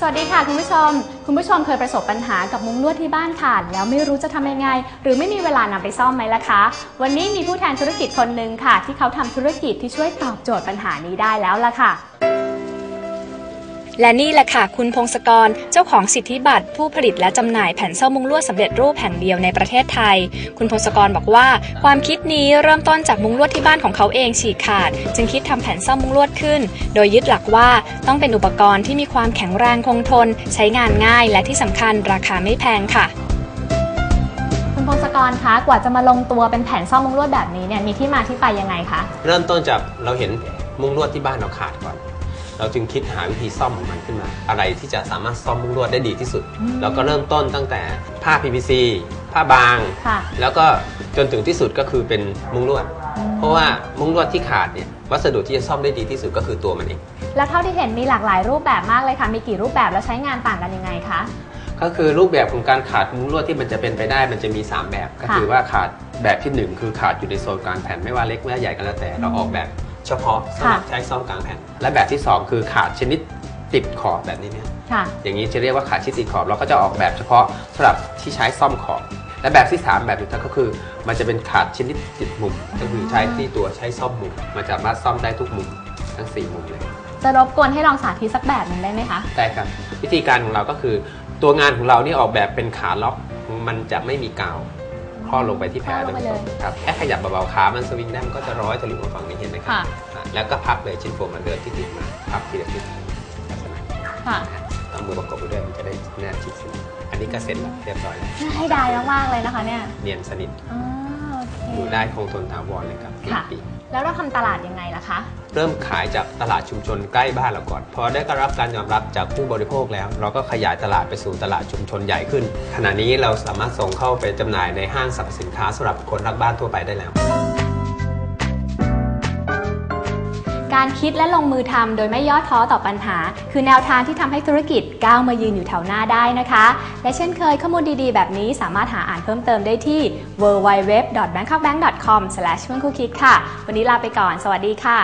สวัสดีค่ะคุณผู้ชม คุณผู้ชมเคยประสบปัญหากับมุ้งลวดที่บ้านขาด แล้วไม่รู้จะทำยังไง หรือไม่มีเวลานำไปซ่อมไหมล่ะคะ วันนี้มีผู้แทนธุรกิจคนหนึ่งค่ะ ที่เขาทำธุรกิจที่ช่วยตอบโจทย์ปัญหานี้ได้แล้วล่ะค่ะ และนี่แหละค่ะคุณพงศกรเจ้าของสิทธิบัตรผู้ผลิตและจำหน่ายแผ่นเส้ามุ้งลวดสำเร็จรูปแห่งเดียวในประเทศไทย คุณพงศกรบอกว่า ความคิดนี้เริ่มต้นจากมุ้งลวดที่บ้านของเขาเองฉีกขาด จึงคิดทำแผ่นเส้ามุ้งลวดขึ้น โดยยึดหลักว่าต้องเป็นอุปกรณ์ที่มีความแข็งแรงคงทน ใช้งานง่าย และที่สำคัญราคาไม่แพงค่ะคุณพงศกรคะกว่าจะมาลงตัวเป็นแผ่นซ่อมมุ้งลวดแบบนี้เนี่ยมีที่มาที่ไปยังไงคะเริ่มต้นจากเราเห็นมุ้งลวดที่บ้านเราขาดก่อน เราจึงคิดหาวิธีซ่อมของมันขึ้นมา อะไรที่จะสามารถซ่อมมุ้งลวดได้ดีที่สุดอืมเราก็เริ่มต้นตั้งแต่ผ้า PVC ผ้าบาง ค่ะแล้วก็จนถึงที่สุดก็คือเป็นมุ้งลวด เพราะว่ามุ้งลวดที่ขาดเนี่ยวัสดุที่จะซ่อมได้ดีที่สุดก็คือตัวมันเอง แล้วเท่าที่เห็นมีหลากหลายรูปแบบมากเลยค่ะ มีกี่รูปแบบแล้วใช้งานต่างกันยังไงคะ ก็คือรูปแบบของการขาดมุ้งลวดที่มันจะเป็นไปได้มันจะมี 3 แบบ ก็คือว่าขาดแบบที่1คือขาดอยู่ในโซนกลางแผ่นไม่ว่าเล็กไม่ว่าใหญ่ก็แล้วแต่เราออกแบบ เฉพาะสำหรับค่ะใช้ซ่อมกลางแผ่น และแบบที่2คือขาดชนิดติดขอบแบบนี้เนี่ย ค่ะ อย่างนี้จะเรียกว่าขาดชิดติดขอบเราก็จะออกแบบเฉพาะสำหรับที่ใช้ซ่อมขอบและแบบที่ 3 แบบสุดท้ายก็คือ มันจะเป็นขาดชนิดติดมุม ก็คือใช้ที่ตัวใช้ซ่อมมุม มันจะสามารถซ่อมได้ทุกมุมทั้ง 4 มุมเลยจะรบกวนให้ลองสาธิตสักแบบหนึ่งได้ไหมคะ ได้ครับ วิธีการของเราก็คือ ตัวงานของเรานี่ออกแบบเป็นขาล็อกมันจะไม่มีกาว ข้อลงไปที่แผลข้อลงไปเลยครับแค่ขยับเบาๆขามันสวิงได้มันก็จะร้อยทะลุมาฝั่งนี้เห็นไหมครัค่ะอะแล้วก็พับเลยชิ้นโฟมมันเดินที่ติดมาพับทีละชิ้นลักษณะค่ะเอามือประกบไปด้วยมันจะได้แน่ชิดขึ้นอันนี้ก็เสร็จแล้วเรียบร้อยแล้วน่าให้ได้มากๆเลยนะคะเนี่ยเนียนสนิทอ๋อโอเคอยู่ได้คงทนถาวรเลยครับค่ะปี แล้วเราทำตลาดยังไงล่ะคะ เริ่มขายจากตลาดชุมชนใกล้บ้านเราก่อน พอได้รับการยอมรับจากผู้บริโภคแล้ว เราก็ขยายตลาดไปสู่ตลาดชุมชนใหญ่ขึ้น ขณะนี้เราสามารถส่งเข้าไปจำหน่ายในห้างสรรพสินค้าสำหรับคนรักบ้านทั่วไปได้แล้ว การคิดและลงมือทำโดยไม่ย่อท้อต่อปัญหา คือแนวทางที่ทำให้ธุรกิจก้าวมายืนอยู่แถวหน้าได้นะคะ และเช่นเคยข้อมูลดีๆ แบบนี้สามารถหาอ่านเพิ่มเติมได้ที่ www.bangkokbank.com/ch ค่ะ วันนี้ลาไปก่อน สวัสดีค่ะ